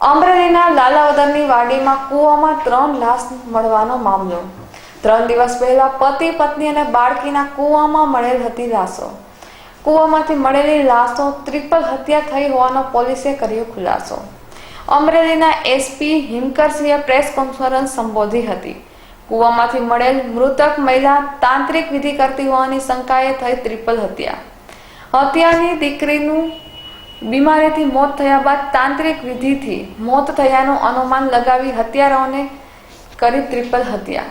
અમરેલીના લાલાવદરની વાડીમાં કૂવામાં ત્રણ લાશ મળવાનો મામલો. ત્રણ દિવસ પહેલા પતિ, પત્ની અને બાળકીના કૂવામાં મળેલ હતી લાશો. કૂવામાંથી મળેલી લાશો ત્રિપલ હત્યા થઈ હોવાનો પોલીસે કર્યો ખુલાસો. અમરેલીના એસપી હિમકરસિંહે પ્રેસ કોન્ફરન્સ સંબોધી હતી. કૂવામાંથી મળેલ મૃતક મહિલા તાંત્રિક વિધિ કરતી હોવાની શંકાએ થઈ ત્રિપલ હત્યા. હત્યાની દીકરીનું બીમારીથી મોત થયા બાદ તાંત્રિક વિધિથી મોત થયાનું અનુમાન લગાવી હત્યારાઓને કરી ત્રિપલ હત્યા.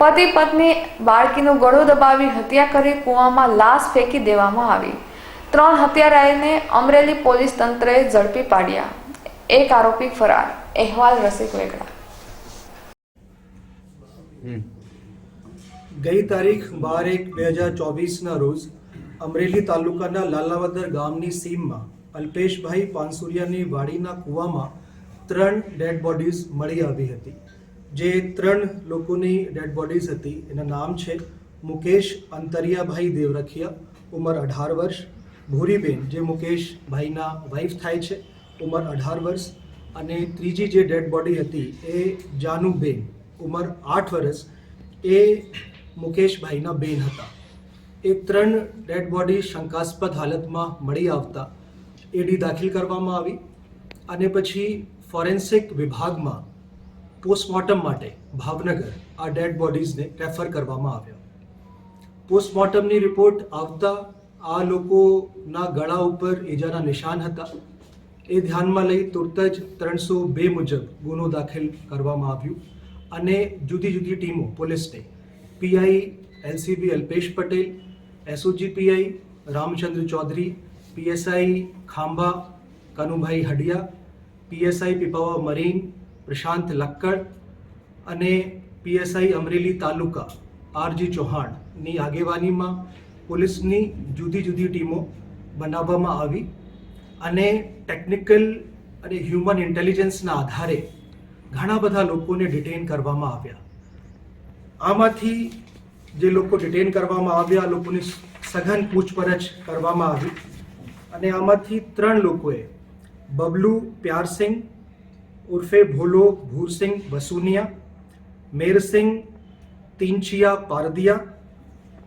પતિ પત્ની બાળકીનું ગળું દબાવી હત્યા કરી કૂવામાં લાશ ફેંકી દેવામાં આવી. ત્રણ હત્યારાઓને અમરેલી પોલીસ તંત્રએ ઝડપી પાડ્યા. એક આરોપી ફરાર. અહેવાલ રસિક વેગડા. ગઈ તારીખ બાર એક બે હજાર ચોવીસના રોજ અમરેલી તાલુકાના લાલાવદર ગામની સીમમાં અલ્પેશભાઈ પાનસુરિયાની વાડીના કૂવામાં ત્રણ ડેડ બોડીઝ મળી આવી હતી. જે ત્રણ લોકોની ડેડ બોડીઝ હતી. એના નામ છે મુકેશ અંતરિયાભાઈ દેવરખિયા, ઉંમર અઢાર વર્ષ. ભૂરીબેન, જે મુકેશભાઈના વાઇફ થાય છે, ઉંમર અઢાર વર્ષ. અને ત્રીજી જે ડેડ બોડી હતી એ જાનુબેન, ઉંમર આઠ વર્ષ. એ મુકેશભાઈના બેન હતા. એ ત્રણ ડેડ બોડી શંકાસ્પદ હાલતમાં મળી આવતા એડી દાખલ કરવામાં આવી અને પછી ફોરેન્સિક વિભાગમાં પોસ્ટમોર્ટમ માટે ભાવનગર આ ડેડ બોડીઝને રેફર કરવામાં આવ્યા. પોસ્ટમોર્ટમની રિપોર્ટ આવતા આ લોકોના ગળા ઉપર ઈજાના નિશાન હતા. એ ધ્યાનમાં લઈ તુરત જ ત્રણસો બે મુજબ ગુનો દાખલ કરવામાં આવ્યું અને જુદી જુદી ટીમો, પોલીસને PI LCB Alpesh Patel SOG PI Ramchandra Chaudhary PSI Khambha, Kanubhai Hadiya, PSI Pipavav marine, Prashant Lakkad અને પીએસઆઈ અમરેલી તાલુકા, આરજી ચૌહાણની આગેવાનીમાં પોલીસની જુદી જુદી ટીમો બનાવવામાં આવી અને ટેકનિકલ અને હ્યુમન ઇન્ટેલિજન્સના આધારે ઘણા બધા લોકોને ડિટેન કરવામાં આવ્યા. આમાંથી જે લોકો ડિટેન કરવામાં આવ્યા લોકોની સઘન પૂછપરછ કરવામાં આવી. અને આમાંથી ત્રણ લોકોએ, બબલુ પ્યારસિંગ ઉર્ફે ભોલો ભૂરસિંહ વસુનિયા મેરસિંહ તિનચિયા પારદિયા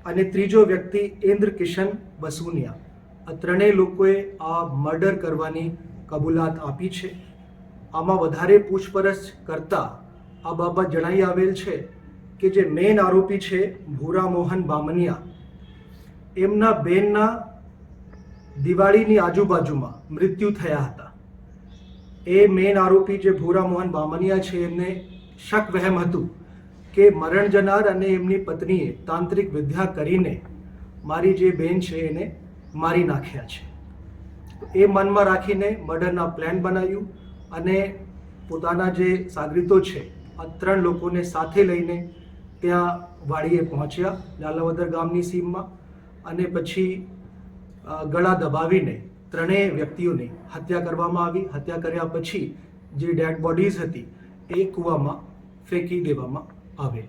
અને ત્રીજો વ્યક્તિ ઇન્દ્ર કિશન બસુનિયા. આ ત્રણેય લોકોએ આ મર્ડર કરવાની કબૂલાત આપી છે. આમાં વધારે પૂછપરછ કરતા આ બાબત જણાઈ આવેલ છે કે જે મેન આરોપી છે ભૂરા મોહન બામનિયા. એમના બેનના દિવાળીની આજુબાજુમાં મૃત્યુ થયા હતા. એ મેન આરોપી જે ભૂરા મોહન બામનિયા છે, એમને શક વહેમ હતું કે મરણ જનાર અને એમની પત્નીએ તાંત્રિક વિદ્યા કરીને મારી જે બેન છે, એને મારી નાખ્યા છે. એ મનમાં રાખીને મર્ડરના પ્લાન બનાવ્યું અને પોતાના જે સાગરીતો છે, આ ત્રણ લોકોને સાથે લઈને ત્યાં વાડીએ પહોંચ્યા, લાલાવદર ગામની સીમમાં અને પછી ગળા દબાવીને ત્રણેય વ્યક્તિઓની હત્યા કરવામાં આવી. હત્યા કર્યા પછી જે ડેડ બોડીઝ હતી એ કૂવામાં ફેંકી દેવામાં આવેલ.